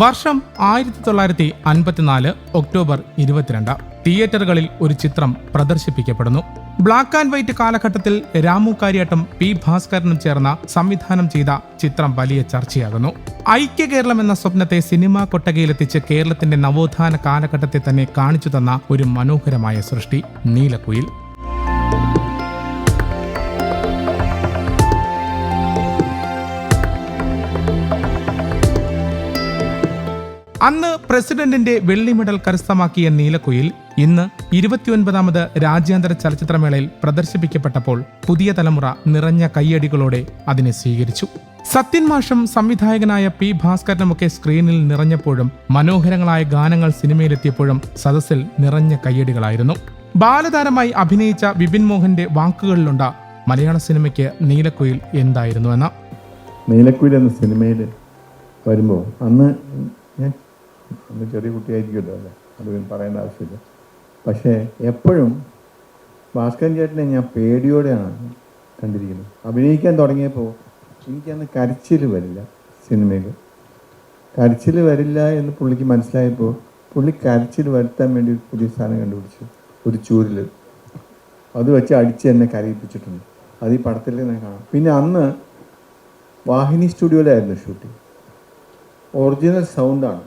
വർഷം ആയിരത്തി തൊള്ളായിരത്തി അൻപത്തിനാല് ഒക്ടോബർ ഇരുപത്തിരണ്ട് തിയേറ്ററുകളിൽ ഒരു ചിത്രം പ്രദർശിപ്പിക്കപ്പെടുന്നു. ബ്ലാക്ക് ആൻഡ് വൈറ്റ് കാലഘട്ടത്തിൽ രാമു കാര്യാട്ടം പി ഭാസ്കരനും ചേർന്ന സംവിധാനം ചെയ്ത ചിത്രം വലിയ ചർച്ചയാകുന്നു. ഐക്യ കേരളം എന്ന സ്വപ്നത്തെ സിനിമാ കൊട്ടകയിലെത്തിച്ച് കേരളത്തിന്റെ നവോത്ഥാന കാലഘട്ടത്തെ തന്നെ കാണിച്ചു തന്ന ഒരു മനോഹരമായ സൃഷ്ടി നീലക്കുയിൽ. അന്ന് പ്രസിഡന്റിന്റെ വെള്ളി മെഡൽ കരസ്ഥമാക്കിയ നീലക്കുയിൽ ഇന്ന് ഇരുപത്തിയൊൻപതാമത് രാജ്യാന്തര ചലച്ചിത്രമേളയിൽ പ്രദർശിപ്പിക്കപ്പെട്ടപ്പോൾ പുതിയ തലമുറ നിറഞ്ഞ കയ്യടികളോടെ അതിനെ സ്വീകരിച്ചു. സത്യൻ മാഷും സംവിധായകനായ പി ഭാസ്കരനുമൊക്കെ സ്ക്രീനിൽ നിറഞ്ഞപ്പോഴും മനോഹരങ്ങളായ ഗാനങ്ങൾ സിനിമയിലെത്തിയപ്പോഴും സദസ്സിൽ നിറഞ്ഞ കയ്യടികളായിരുന്നു. ബാലതാരമായി അഭിനയിച്ച വിപിൻ മോഹന്റെ വാക്കുകളിലുണ്ട് മലയാള സിനിമയ്ക്ക് നീലക്കുയിൽ എന്തായിരുന്നു എന്ന? നീലക്കുയിൽ എന്ന സിനിമയിൽ വരുമ്പോൾ അന്ന് ഞാൻ അന്ന് ചെറിയ കുട്ടിയായിരിക്കുമല്ലോ അല്ലേ? അത് പിന്നെ പറയേണ്ട ആവശ്യമില്ല. പക്ഷേ എപ്പോഴും ഭാസ്കരൻ ചേട്ടനെ ഞാൻ പേടിയോടെയാണ് കണ്ടിരിക്കുന്നത്. അഭിനയിക്കാൻ തുടങ്ങിയപ്പോൾ എനിക്കന്ന് കരച്ചിൽ വരില്ല സിനിമയിൽ കരച്ചിൽ വരില്ല എന്ന് പുള്ളിക്ക് മനസ്സിലായപ്പോൾ പുള്ളി കരച്ചിൽ വരുത്താൻ വേണ്ടി ഒരു പുതിയ സാധനം കണ്ടുപിടിച്ചു. ഒരു ചൂരിൽ അത് വെച്ച് അടിച്ച് എന്നെ കരയിപ്പിച്ചിട്ടുണ്ട്. അത് ഈ പടത്തിൽ തന്നെ കാണാം. പിന്നെ അന്ന് വാഹിനി സ്റ്റുഡിയോയിലായിരുന്നു ഷൂട്ടിംഗ് ഒറിജിനൽ സൗണ്ടാണ്.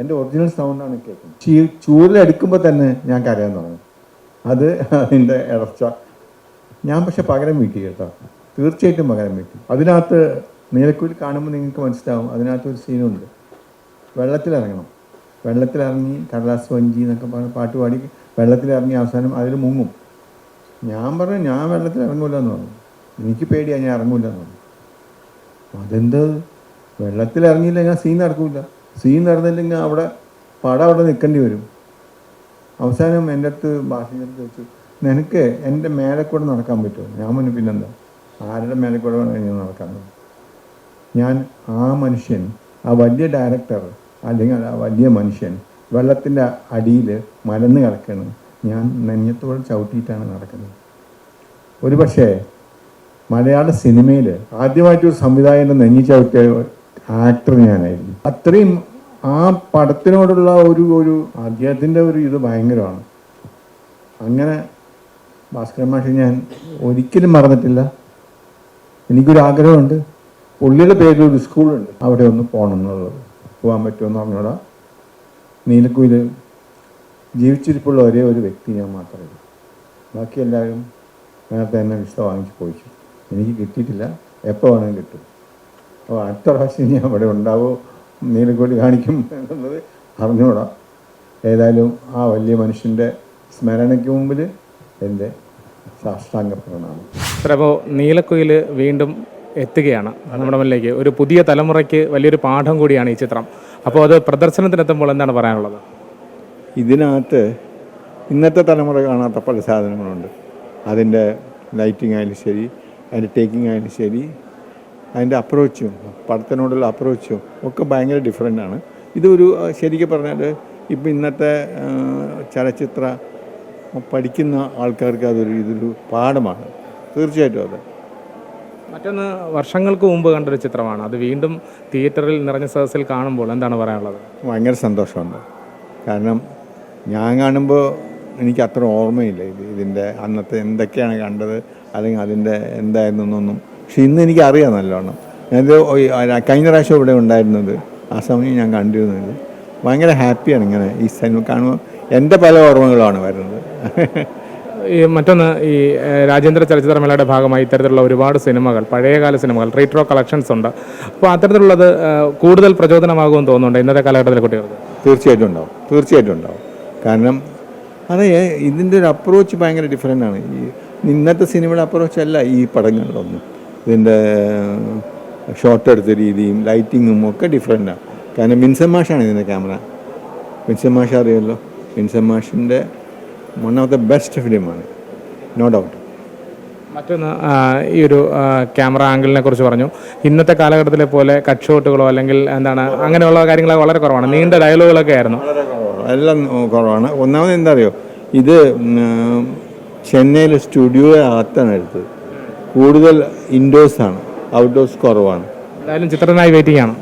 എന്റെ ഒറിജിനൽ സൗണ്ടാണ് കേൾക്കുന്നത്. ചീ ചൂരിലെടുക്കുമ്പോൾ തന്നെ ഞാൻ കരയാൻ തുടങ്ങി. അത് അതിന്റെ ഇടർച്ച ഞാൻ പക്ഷെ പകരം വീട്ടി കേട്ടോ. തീർച്ചയായിട്ടും പകരം വീട്ടി. അതിനകത്ത് നീലക്കുയിൽ കാണുമ്പോൾ നിങ്ങൾക്ക് മനസ്സിലാവും അതിനകത്ത് ഒരു സീനുണ്ട് വെള്ളത്തിലിറങ്ങണം. വെള്ളത്തിലിറങ്ങി കടലാസ് വഞ്ചി എന്നൊക്കെ പറഞ്ഞ് പാട്ട് പാടി വെള്ളത്തിലിറങ്ങി അവസാനം അതിൽ മുങ്ങും. ഞാൻ പറഞ്ഞു ഞാൻ വെള്ളത്തിൽ ഇറങ്ങൂല എന്ന് പറഞ്ഞു. എനിക്ക് പേടിയാണ് ഞാൻ ഇറങ്ങൂല എന്ന് പറഞ്ഞു. അതെന്ത്? വെള്ളത്തിൽ ഇറങ്ങിയില്ല ഞാൻ സീൻ നടക്കൂല. സീൻ നടന്നില്ലെങ്കിൽ അവിടെ പടം അവിടെ നിൽക്കേണ്ടി വരും. അവസാനം എന്റെ അടുത്ത് ഭാഷയുടെ ചോദിച്ചു നിനക്ക് എന്റെ മേലെ കൂടെ നടക്കാൻ പറ്റുമോ? ഞാൻ മുന്നിൽ പിന്നെന്താ? ആരുടെ മേലെ കൂടെ വേണം ഞാൻ നടക്കാൻ ഞാൻ ആ മനുഷ്യൻ ആ വലിയ ഡയറക്ടർ അല്ലെങ്കിൽ ആ വലിയ മനുഷ്യൻ വെള്ളത്തിന്റെ അടിയിൽ മലന്ന് കിടക്കണം ഞാൻ നെഞ്ഞത്തോടെ ചവിട്ടിയിട്ടാണ് നടക്കുന്നത്. ഒരു പക്ഷേ മലയാള സിനിമയിൽ ആദ്യമായിട്ട് ഒരു സംവിധായകന്റെ നെഞ്ഞി ചവിട്ടിയ ആക്ടർ ഞാനായിരുന്നു അത്രയും ആ പടത്തിനോടുള്ള ഒരു ഒരു അദ്ദേഹത്തിന്റെ ഒരു ഇത് ഭയങ്കരമാണ്. അങ്ങനെ ഭാസ്കരൻ മാഷി ഞാൻ ഒരിക്കലും മറന്നിട്ടില്ല. എനിക്കൊരു ആഗ്രഹമുണ്ട്. പുള്ളിയുടെ പേരിൽ ഒരു സ്കൂളുണ്ട്. അവിടെ ഒന്ന് പോകണം എന്നുള്ളത്. പോകാൻ പറ്റുമെന്ന് പറഞ്ഞോടാ. നീലക്കുയിൽ ജീവിച്ചിരിപ്പുള്ള ഒരേ ഒരു വ്യക്തി ഞാൻ മാത്രമേ ബാക്കി എല്ലാവരും നേരത്തെ തന്നെ വിസ വാങ്ങിച്ച് പോയിച്ചു. എനിക്ക് കിട്ടിയിട്ടില്ല. എപ്പോൾ വേണമെങ്കിലും കിട്ടും. അപ്പോൾ അടുത്ത പ്രാവശ്യം ഞാൻ അവിടെ ഉണ്ടാവോ? നീലക്കോടി കാണിക്കും എന്നുള്ളത് അറിഞ്ഞുകൂടാം. ഏതായാലും ആ വലിയ മനുഷ്യന്റെ സ്മരണയ്ക്ക് മുമ്പിൽ എന്റെ സാഷ്ടാംഗ പ്രണാമം സാർ അപ്പോൾ നീലക്കുയിൽ വീണ്ടും എത്തുകയാണ് നമ്മുടെ മുന്നിലേക്ക്. ഒരു പുതിയ തലമുറയ്ക്ക് വലിയൊരു പാഠം കൂടിയാണ് ഈ ചിത്രം. അപ്പോൾ അത് പ്രദർശനത്തിനെത്തുമ്പോൾ എന്താണ് പറയാനുള്ളത്? ഇതിനകത്ത് ഇന്നത്തെ തലമുറ കാണാത്ത പല സാധനങ്ങളുണ്ട്. അതിന്റെ ലൈറ്റിംഗ് ആയാലും ശരി അതിന്റെ ടേക്കിംഗ് ആയാലും ശരി അതിന്റെ അപ്രോച്ചും പടത്തിനോടുള്ള അപ്രോച്ചും ഒക്കെ ഭയങ്കര ഡിഫറെന്റ് ആണ്. ഇതൊരു ശരിക്കും പറഞ്ഞാൽ ഇപ്പം ഇന്നത്തെ ചലച്ചിത്ര പഠിക്കുന്ന ആൾക്കാർക്ക് അതൊരു ഇതൊരു പാഠമാണ്. തീർച്ചയായിട്ടും അത്. മറ്റൊന്ന് വർഷങ്ങൾക്ക് മുമ്പ് കണ്ടൊരു ചിത്രമാണ്. അത് വീണ്ടും തിയേറ്ററിൽ നിറഞ്ഞ സദസ്സിൽ കാണുമ്പോൾ എന്താണ് പറയാനുള്ളത്? ഭയങ്കര സന്തോഷമുണ്ട്. കാരണം ഞാൻ കാണുമ്പോൾ എനിക്ക് അത്ര ഓർമ്മയില്ല ഇത് ഇതിന്റെ അന്നത്തെ എന്തൊക്കെയാണ് കണ്ടത് അല്ലെങ്കിൽ അതിന്റെ എന്തായിരുന്നു എന്നൊന്നും പക്ഷെ ഇന്ന് എനിക്ക് അറിയാം നല്ലോണം. ഞാനിത് കഴിഞ്ഞ പ്രാവശ്യം ഇവിടെ ഉണ്ടായിരുന്നത്. ആ സമയം ഞാൻ കണ്ടിരുന്നത്. ഭയങ്കര ഹാപ്പിയാണ് ഇങ്ങനെ ഈ സിനിമ കാണുമ്പോൾ എന്റെ പല ഓർമ്മകളാണ് വരുന്നത്. ഈ മറ്റൊന്ന് ഈ രാജേന്ദ്ര ചലച്ചിത്രമേളയുടെ ഭാഗമായി ഇത്തരത്തിലുള്ള ഒരുപാട് സിനിമകൾ പഴയകാല സിനിമകൾ റീട്രോ കളക്ഷൻസ് ഉണ്ട്. അപ്പോൾ അത്തരത്തിലുള്ളത് കൂടുതൽ പ്രചോദനമാകുമെന്ന് തോന്നുന്നുണ്ട് ഇന്നത്തെ കാലഘട്ടത്തിലെ കുട്ടികൾക്ക്? തീർച്ചയായിട്ടും ഉണ്ടാവും. തീർച്ചയായിട്ടും ഉണ്ടാവും. കാരണം അതെ ഇതിന്റെ ഒരു അപ്രോച്ച് ഭയങ്കര ഡിഫറെന്റ് ആണ്. ഈ ഇന്നത്തെ സിനിമയുടെ അപ്രോച്ച് അല്ല ഈ പടങ്ങളിലൊന്നും. ഇതിന്റെ ഷോട്ട് എടുത്ത രീതിയും ലൈറ്റിങ്ങും ഒക്കെ ഡിഫറെന്റാണ് കാരണം മിൻസൻ മാഷാണ് ഇതിന്റെ ക്യാമറ മിൻസൻ മാഷ അറിയാമല്ലോ മിൻസൻ മാഷിന്റെ വൺ ഓഫ് ദ ബെസ്റ്റ് ഫിലിമാണ് നോ ഡൗട്ട് മറ്റൊന്ന് ഈ ഒരു ക്യാമറ ആംഗിളിനെ കുറിച്ച് പറഞ്ഞു. ഇന്നത്തെ കാലഘട്ടത്തിലെ പോലെ കട്ട് ഷോട്ടുകളോ അല്ലെങ്കിൽ എന്താണ് അങ്ങനെയുള്ള കാര്യങ്ങളൊക്കെ വളരെ കുറവാണ്. നീണ്ട ഡയലോഗുകളൊക്കെ ആയിരുന്നു. എല്ലാം കുറവാണ്. ഒന്നാമത് എന്താ അറിയോ? ഇത് ചെന്നൈയിലെ സ്റ്റുഡിയോ അകത്താണ് എടുത്തത്. കൂടുതൽ ഇൻഡോഴ്സാണ് ഔട്ട്ഡോഴ്സ് കുറവാണ്. എന്തായാലും ചിത്രത്തിനായി വെയിറ്റിംഗ് ആണ്.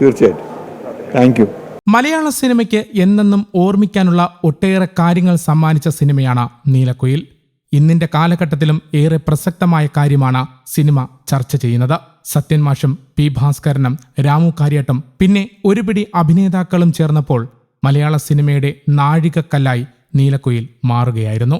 തീർച്ചയായിട്ടും. താങ്ക് യു മലയാള സിനിമയ്ക്ക് എന്നെന്നും ഓർമ്മിക്കാനുള്ള ഒട്ടേറെ കാര്യങ്ങൾ സമ്മാനിച്ച സിനിമയാണ് നീലക്കുയിൽ. ഇന്നിന്റെ കാലഘട്ടത്തിലും ഏറെ പ്രസക്തമായ കാര്യമാണ് സിനിമ ചർച്ച ചെയ്യുന്നത്. സത്യൻ മാഷും പി ഭാസ്കരനും രാമു കാര്യട്ടും പിന്നെ ഒരുപിടി അഭിനേതാക്കളും ചേർന്നപ്പോൾ മലയാള സിനിമയുടെ നാഴികക്കല്ലായി നീലക്കുയിൽ മാറുകയായിരുന്നു.